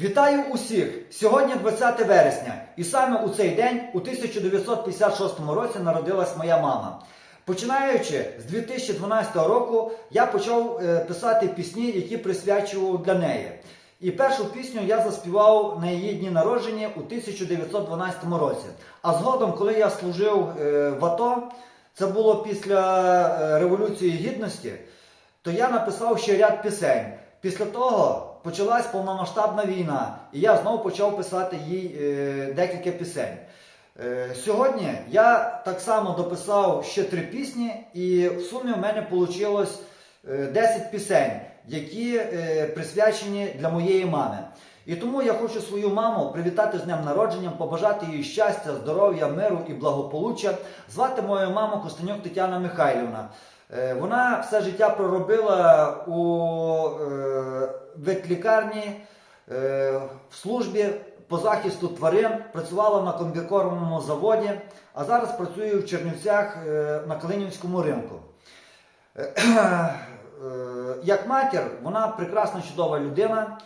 Вітаю усіх! Сьогодні 20 вересня, і саме у цей день, у 1956 році, народилась моя мама. Починаючи з 2012 року, я почав е, писати пісні, які присвячував для неї. І першу пісню я заспівав на її дні народження у 1912 році. А згодом, коли я служив е, в АТО, це було після е, Революції Гідності, то я написав ще ряд пісень. Після того почалась повномасштабна війна, і я знову почав писати їй е, декілька пісень. Е, сьогодні я так само дописав ще три пісні, і в сумі в мене вийшло 10 пісень, які е, присвячені для моєї мами. І тому я хочу свою маму привітати з днем народження, побажати їй щастя, здоров'я, миру і благополуччя. Звати мою маму Костенюк Тетяна Михайлівна. Е, Вона все життя проробила у е, ветлікарні, е, в службі по захисту тварин, працювала на комбікормовому заводі, а зараз працює в Чернівцях на Калинівському ринку. Як матір, вона прекрасна, чудова людина,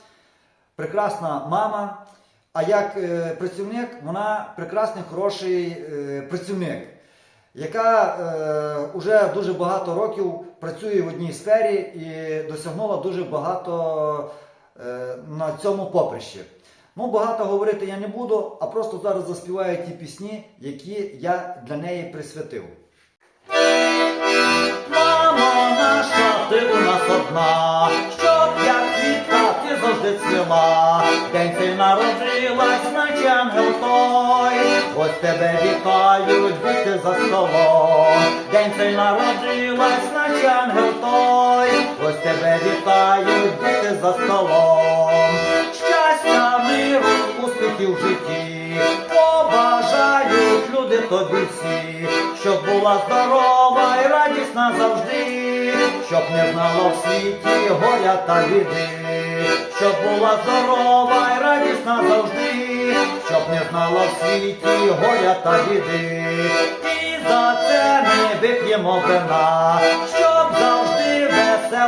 прекрасна мама. А як працівник, вона прекрасний, хороший працівник, яка вже дуже багато років працює в одній сфері і досягнула дуже багато е, на цьому поприщі. Ну, багато говорити я не буду, а просто зараз заспіваю ті пісні, які я для неї присвятив. Мамо наша, ти у нас одна, щоб як квітка ти завжди цвіла. День цей народилась, наче ангел той. Ось тебе вітають, діти за столом. День цей народилась, наче ангел той. Ось тебе вітають, діти за столом. Щастя, миру, успіхів в житті. Побажають люди тобі всі, щоб була здорова і радісна завжди, щоб не знала в світі горя та біди, щоб була здорова і радісна завжди, щоб не знала в світі горя та біди. І за це ми вип'ємо вина,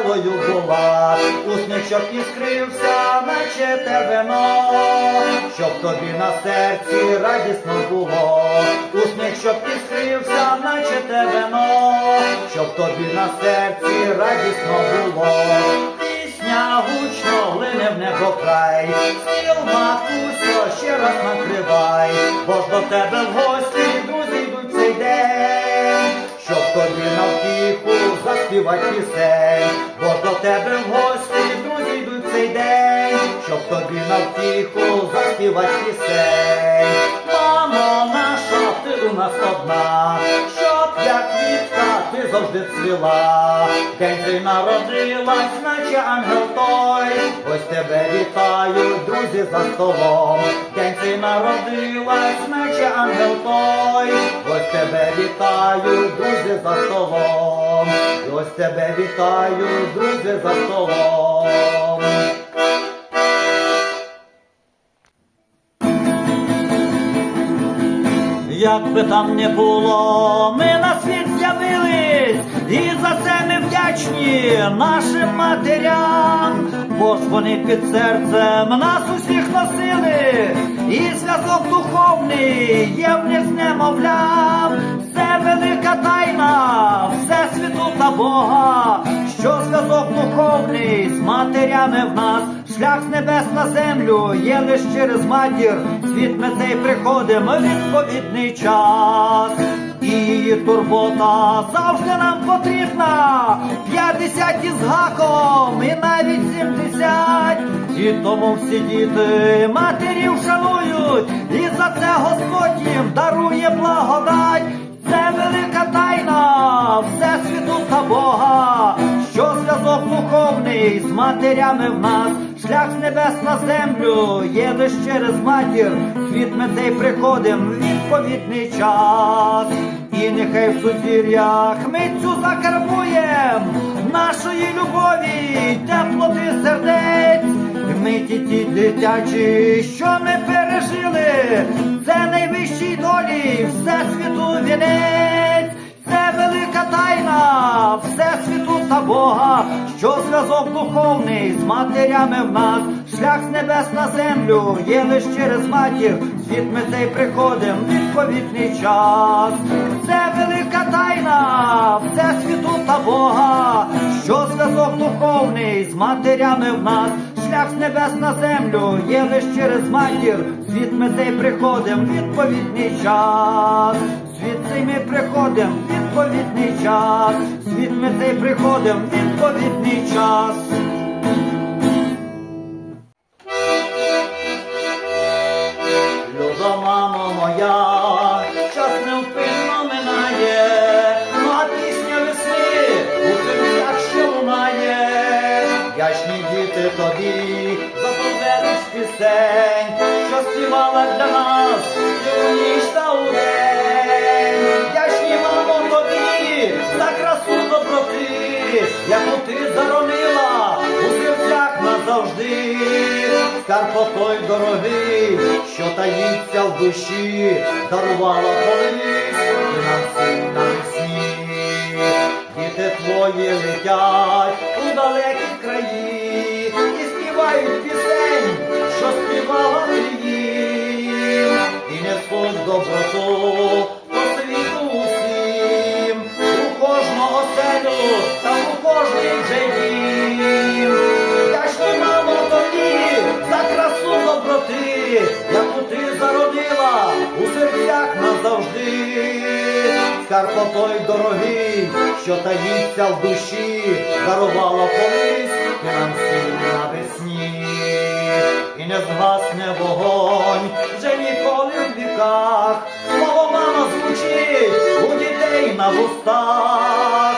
веселою була, усміх, щоб іскрився, наче те вино, щоб тобі на серці радісно було, усміх, щоб іскрився, наче вино, щоб тобі на серці радісно було. Пісня гучно лине в небо край, стіл матусю ще раз накривай, бо ж до тебе в гості тобі на втіху заспівать пісень, бо до тебе в гості друзі йдуть цей день, щоб тобі на втіху заспівать пісень. Мамо наша, ти у нас одна, завжди цвіла. День ти народилась, наче ангел той. Ось тебе вітають, друзі, за столом. День ти народилась, наче ангел той. Ось тебе вітають, друзі, за столом. Ось тебе вітають, друзі, за столом. Як би там не було, ми на світ з'явились, і за це ми вдячні нашим матерям, бо ж вони під серцем нас усіх носили, і зв'язок духовний є в них з немовлям. Це велика тайна Всесвіту та Бога, що зв'язок духовний з матерями в нас, шлях з небес на землю є лиш через матір. Світ ми цей приходимо відповідний час. І турбота завжди нам потрібна. П'ятдесят із гаком, і навіть сімдесят. І тому всі діти матерів шанують, і за це Господь їм дарує благодать. Це велика тайна Всесвіту та Бога, що зв'язок духовний з матерями в нас, шлях з небес на землю є лиш через матір, світ ми цей приходим відповідний час. І нехай в сузір'ях ми цю закарбуєм нашої любові, теплоти сердець. Ми ті ті дитячі, що ми пережили, це найвищій долі Всесвіту вінець, це велика тайна Всесвіту та Бога, що зв'язок духовний з матерями в нас, шлях з небес на землю є лиш через матір, світ ми цей приходим, відповідний час. Це велика тайна все світу та Бога, що зв'язок духовний з матерями в нас, шлях з небес на землю є лиш через матір, світ ми цей приходим, відповідний час. Світ цей ми приходим, відповідний час. Світ ми цей приходим, відповідний час. Яку ти заронила у серцях назавжди. Скарб той дорогий, що таїться в душі, дарувала колись і нам всім навесні. Діти твої летять у далекі краї і співають пісень, що співала ти їм, і несуть доброту кожний вже дім. Вдячні, мамо, тобі за красу доброти, яку ти зародила у серцях назавжди. Скарб той дорогий, що таїться в душі, дарувала колись і нам всім навесні. І не згасне вогонь вже ніколи в віках. Слово мама звучить у дітей на вустах.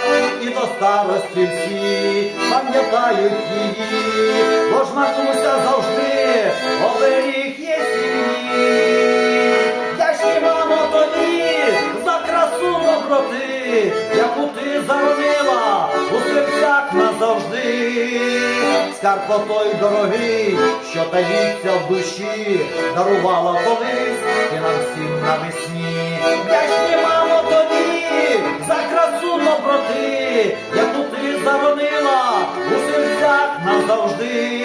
Старості всі пам'ятають її, бо ж матуся завжди оберіг є сім'ї. Вдячні, мамо, тобі за красу доброти, яку ти заронила у серцях назавжди. Скарб той дорогий, що таїться в душі, дарувала колись і нам всім навесні. Вдячні, мамо, тобі за красу доброти, яку ти заронила у серцях назавжди.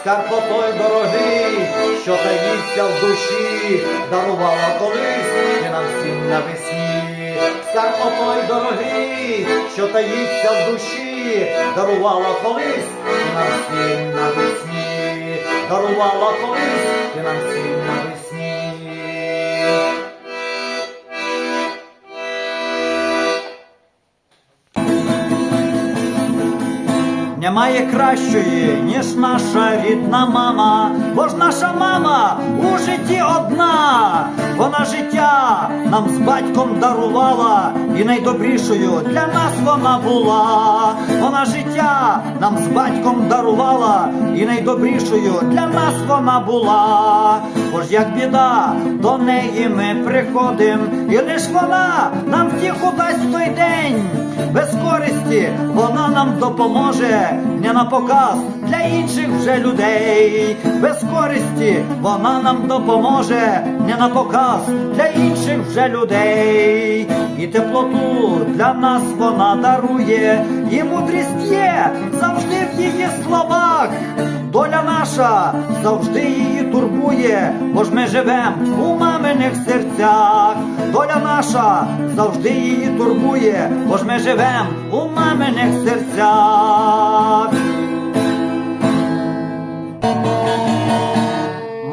Скарб той дорогий, що таїться в душі, дарувала колись і нам всім навесні. Скарб той дорогий, що таїться в душі, дарувала колись і нам всім навесні. Дарувала колись і нам всім навесні. Немає кращої, ніж наша рідна мама, бо ж наша мама у житті одна, вона життя нам з батьком дарувала, і найдобрішою для нас вона була, вона життя нам з батьком дарувала, і найдобрішою для нас вона була. Бо ж як біда, до неї ми приходим, і лиш вона нам втіху дасть той день. Без користі вона нам допоможе не на показ для інших вже людей. Без користі вона нам допоможе не на показ для інших вже людей. І теплоту для нас вона дарує, і мудрість є завжди в її словах. Доля наша завжди її турбує, бо ж ми живем у маминих серцях. Доля наша завжди її турбує, бо ж ми живем у маминих серцях.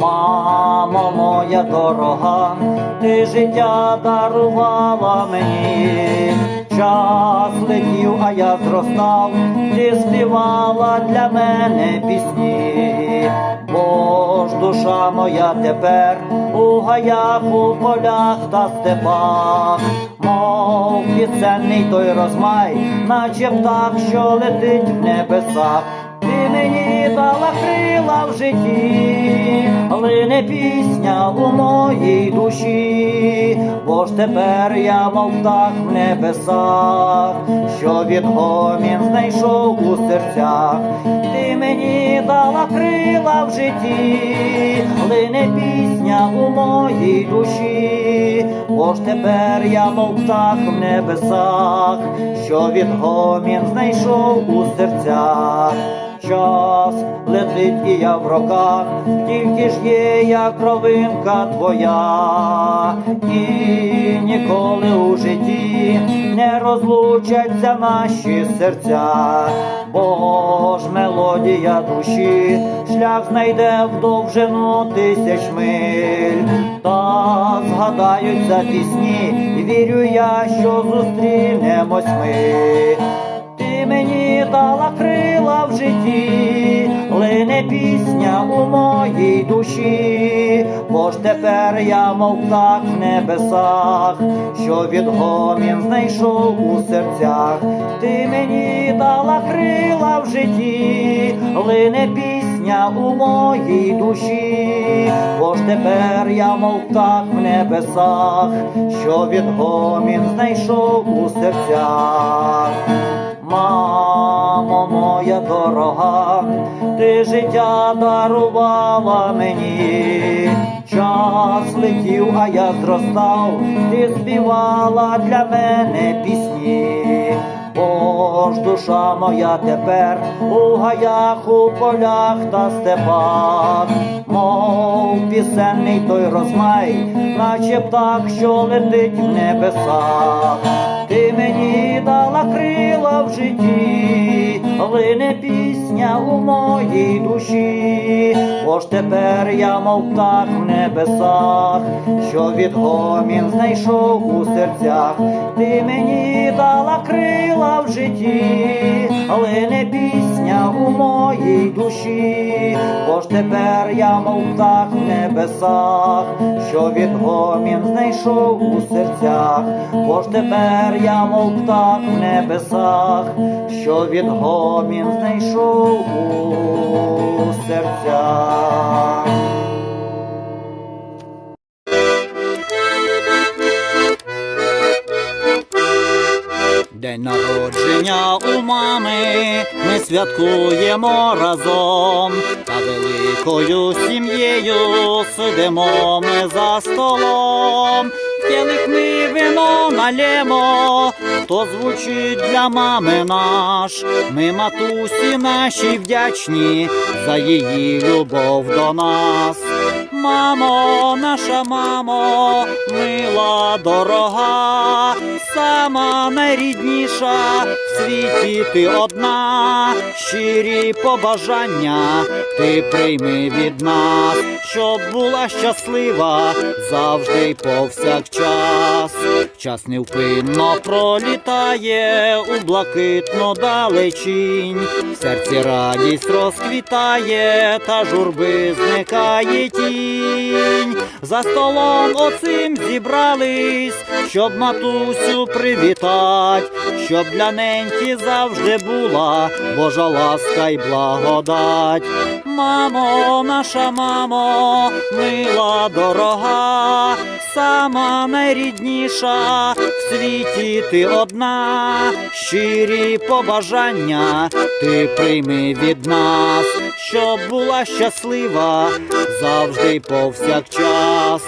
Мамо моя дорога, ти життя дарувала мені. Час летів, а я зростав, ти співала для мене пісні. Бо ж душа моя тепер у гаях, у полях та степах, мов пісенний той розмай, наче птах, що летить в небесах. Ти мені дала крила в житті, лине пісня у моїй душі, бо ж тепер я мов птах в небесах, що відгомін знайшов у серцях. Ти мені дала крила в житті, лине пісня. у моїй душі, бо ж тепер я мов птах в небесах, що відгомін знайшов у серцях. Час летить і я в роках, тільки ж є я кровинка твоя, і ніколи у житті не розлучаться наші серця, бо ж мелодія душі, шлях знайде в довжину тисяч миль, та згадаються пісні, і вірю я, що зустрінемось ми. Мені дала крила в житті, лине пісня у моїй душі, бо ж тепер я мов птах в небесах, що відгомін знайшов у серцях. Ти мені дала крила в житті, лине пісня у моїй душі, бо ж тепер я мов птах в небесах, що відгомін знайшов у серцях. Мамо моя дорога, ти життя дарувала мені, час летів, а я зростав, ти співала для мене пісні. Бо ж душа моя тепер у гаях, у полях та степах, мов пісенний той розмай, наче птах, що летить в небесах. Ти мені дала крила в житті, лине пісня у моїй душі, бо тепер я мов птах в небесах, що відгомін знайшов у серцях. Ти мені дала крила в житті, лине пісня у моїй душі, бо тепер я мов птах в небесах, що відгомін знайшов у серцях, бо ж тепер я мов птах в небесах, що відгомін знайшов у серцях. День народження у мами ми святкуємо разом, та великою сім'єю сидимо ми за столом. Келих ми вино налємо, то звучить для мами наш. Ми матусі наші вдячні за її любов до нас. Мамо, наша мамо, мила дорога, сама найрідніша в світі ти одна, щирі побажання ти прийми від нас, щоб була щаслива завжди й повсякчас. Час невпинно пролітає у блакитну далечінь, в серці радість розквітає, та журби зникає тінь. За столом оцим зібрались, щоб матусю привітать, щоб для неньки завжди була Божа ласка й благодать. Мамо, наша мамо, мила дорога, сама найрідніша в світі ти одна, щирі побажання ти прийми від нас, щоб була щаслива завжди повсякчас.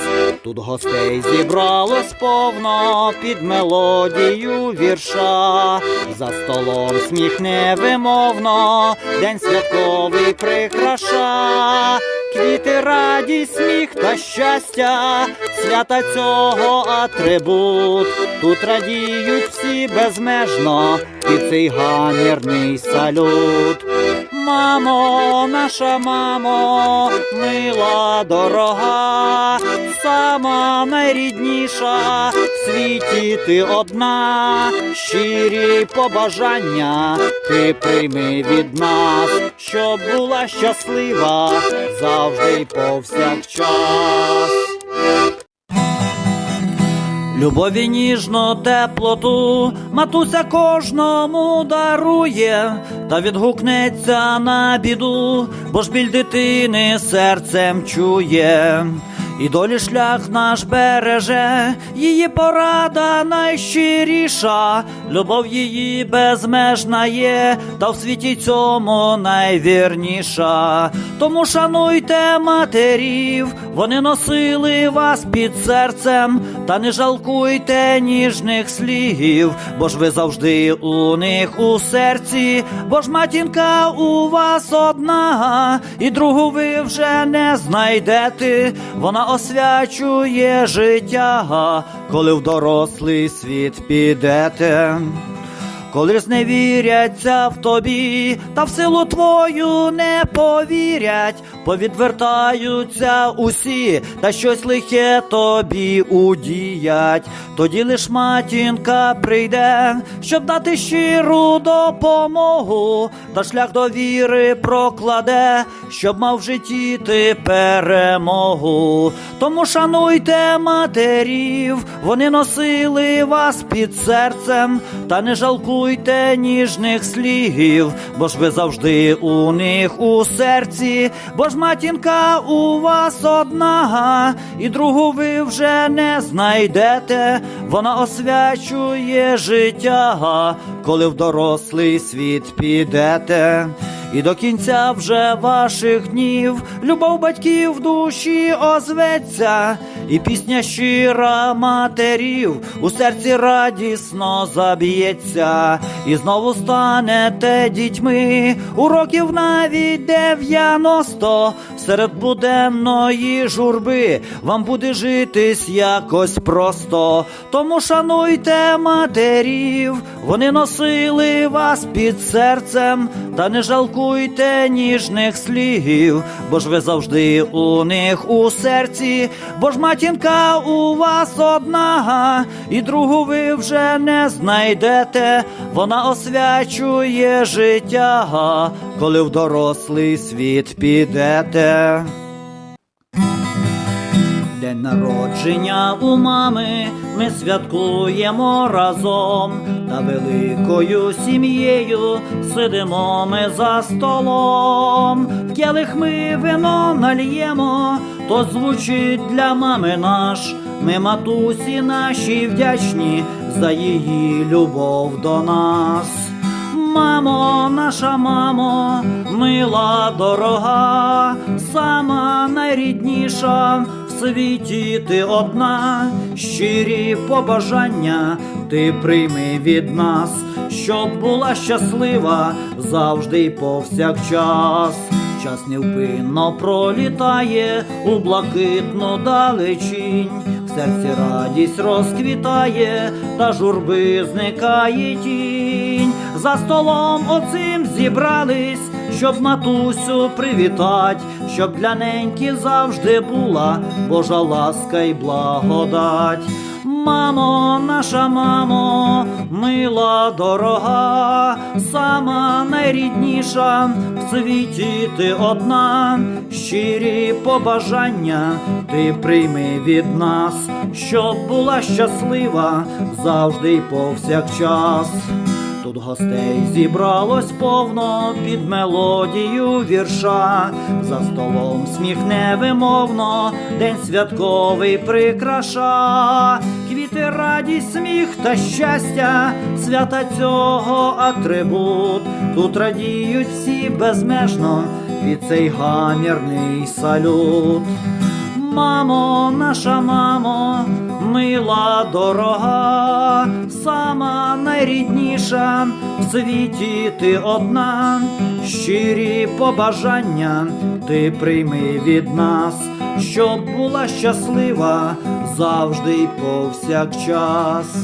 Тут гостей зібралось повно під мелодію вірша, за столом сміх невимовно, день святковий прикраша. Квіти, радість, сміх та щастя, свята цього атрибут. Тут радіють всі безмежно під цей гамірний салют. Мамо, наша мамо, мила дорога, сама найрідніша в світі ти одна, щирі побажання ти прийми від нас, щоб була щаслива завжди й повсякчас. Любові ніжно теплоту матуся кожному дарує, та відгукнеться на біду, бо ж біль дитини серцем чує. І долі шлях наш береже, її порада найщиріша, любов її безмежна є, та в світі цьому найвірніша. Тому шануйте матерів, вони носили вас під серцем, та не жалкуйте ніжних слів, бо ж ви завжди у них у серці, бо ж матінка у вас одна, і другу ви вже не знайдете. Вона освячує життя, коли в дорослий світ підете. Коли зневіряться в тобі, та в силу твою не повірять, повідвертаються усі, та щось лихе тобі удіять. Тоді лиш матінка прийде, щоб дати щиру допомогу, та шлях до віри прокладе, щоб мав в житті ти перемогу. Тому шануйте матерів, вони носили вас під серцем, та не жалкуйте ніжних слів, бо ж ви завжди у них у серці, бо ж матінка у вас одна, і другу ви вже не знайдете. Вона освячує життя, коли в дорослий світ підете. І до кінця вже ваших днів любов батьків в душі озветься, і пісня щира матерів у серці радісно заб'ється, і знову станете дітьми у років навіть дев'яносто серед буденної журби вам буде житись якось просто. Тому шануйте матерів, вони носили вас під серцем, та не жалкуйте ніжних слів, бо ж ви завжди у них у серці, бо ж матінка у вас одна, і другу ви вже не знайдете. Вона освячує життя, коли в дорослий світ підете. День народження у мами ми святкуємо разом, та великою сім'єю сидимо ми за столом. В келих ми вино нальємо, то звучить для мами наш. Ми матусі нашій вдячні за її любов до нас. Мамо, наша мамо, мила дорога, сама найрідніша світі ти одна, щирі побажання ти прийми від нас, щоб була щаслива завжди й повсякчас. Час невпинно пролітає у блакитну далечінь, в серці радість розквітає, та журби зникає тінь. За столом оцим зібрались, щоб матусю привітать, щоб для неньки завжди була Божа ласка й благодать. Мамо, наша мамо, мила дорога, сама найрідніша в світі ти одна, щирі побажання ти прийми від нас, щоб була щаслива завжди й повсякчас. Гостей зібралось повно під мелодію вірша, за столом сміх невимовно, день святковий прикраша, квіти, радість, сміх та щастя, свята цього атрибут. Тут радіють всі безмежно під цей гамірний салют. Мамо, наша мамо, мила дорога, сама найрідніша в світі ти одна, щирі побажання ти прийми від нас, щоб була щаслива завжди й повсякчас.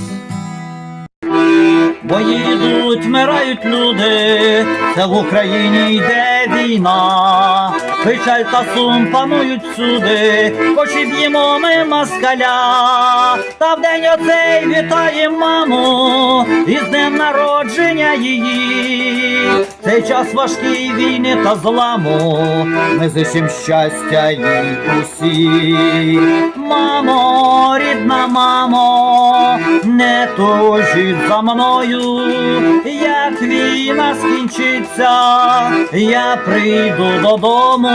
Бої йдуть, вмирають люди, це в Україні йде війна, печаль та сум панують всюди, хоч і б'ємо ми москаля, та в день оцей вітаєм маму, із днем народження її, цей час важкий війни та зламу, ми зичим щастя їй усі. Мамо, рідна мамо, не тужіть за мною, як війна скінчиться, я прийду додому,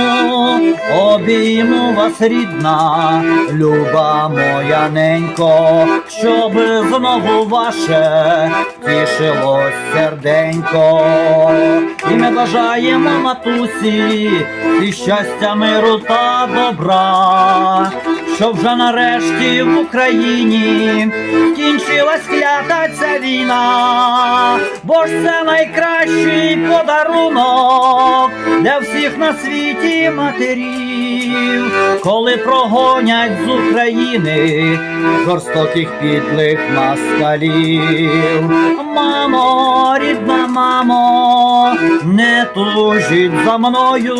обійму вас рідна, люба моя ненько, щоб знову ваше тішилось серденько. І ми бажаємо матусі і щастя, миру та добра, щоб вже нарешті в Україні скінчилась клята ця війна, ж це найкращий подарунок для всіх на світі матерів, коли прогонять з України жорстоких підлих москалів. Мамо, рідна мамо, не тужіть за мною,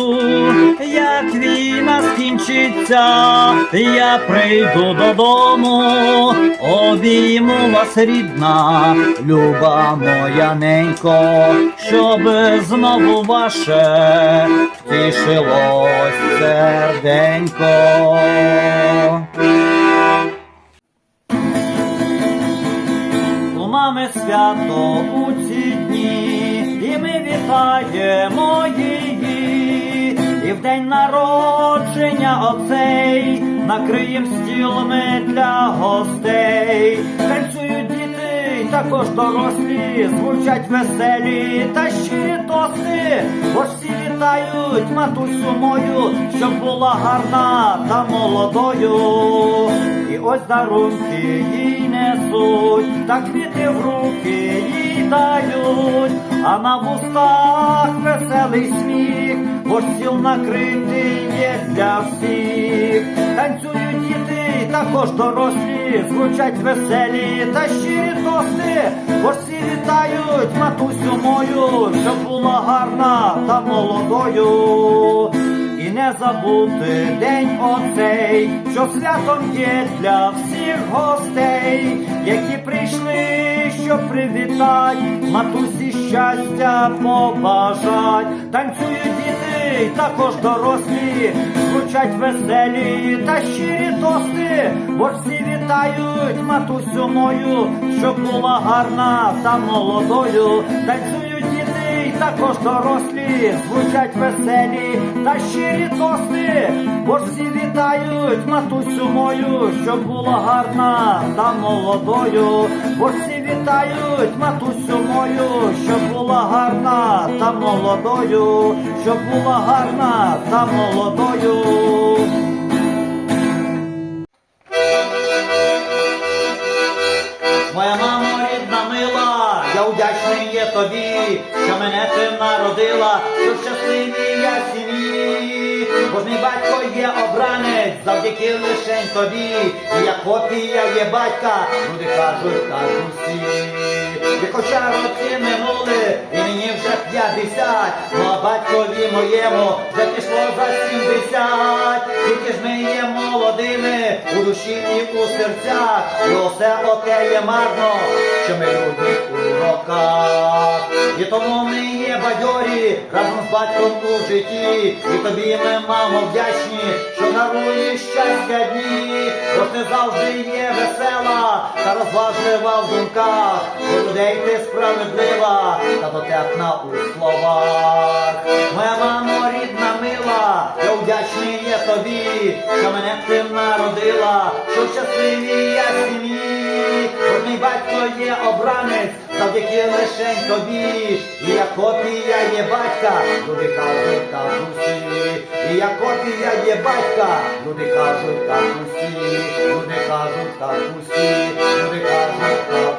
як війна скінчиться, я прийду додому, обійму вас рідна, люба моя ненько, щоб знову ваше втішилось серденько. У мами свято у ці дні, і ми вітаємо її, і в день народження оцей накриєм стіл ми для гостей. Танцюють також дорослі, звучать веселі та щирі тости, бо всі вітають матусю мою, щоб була гарна та молодою. І ось дарунки їй несуть, та квіти в руки їй дають, а на вустах веселий сміх, бо ж стіл накритий є для всіх. Танцюють також дорослі, звучать веселі та щирі тости, бо всі вітають матусю мою, щоб була гарна та молодою. І не забути день оцей, що святом є для всіх гостей, які прийшли, щоб привітать, матусі щастя побажать, танцюють діти, також дорослі, звучать веселі та щирі тости, бо всі вітають матусю мою, щоб була гарна та молодою, танцюють також дорослі, звучать веселі та щирі тости, бо всі вітають матусю мою, щоб була гарна та молодою, бо всі вітають матусю мою, щоб була гарна та молодою, щоб була гарна та молодою. Тобі, що мене ти народила, що в щасливій я сім'ї. Мій батько є обранець, завдяки лишень тобі, і я копія є батька, люди кажуть так усі. І хоча роки минули, і мені вже п'ятдесят, ну а батькові моєму вже пішло за сімдесят. Тільки ж ми є молодими у душі і у серцях, і усе оте є марно, що ми люди роках. І тому ми є бадьорі разом з батьком у житті. І тобі ми, мамо, вдячні, що даруєш щастя дні, бо ти завжди є весела та розважлива в думках. До людей ти справедлива та дотепна у словах. Моя мамо, рідна мила, я вдячний є тобі, що мене ти народила, що в щасливій я сім'ї. Бо мій батько є обранець, завдяки лишень тобі, і я копія є батька, люди кажуть так усі, і я копія є батька, люди кажуть так усі, люди кажуть так усі, люди кажуть так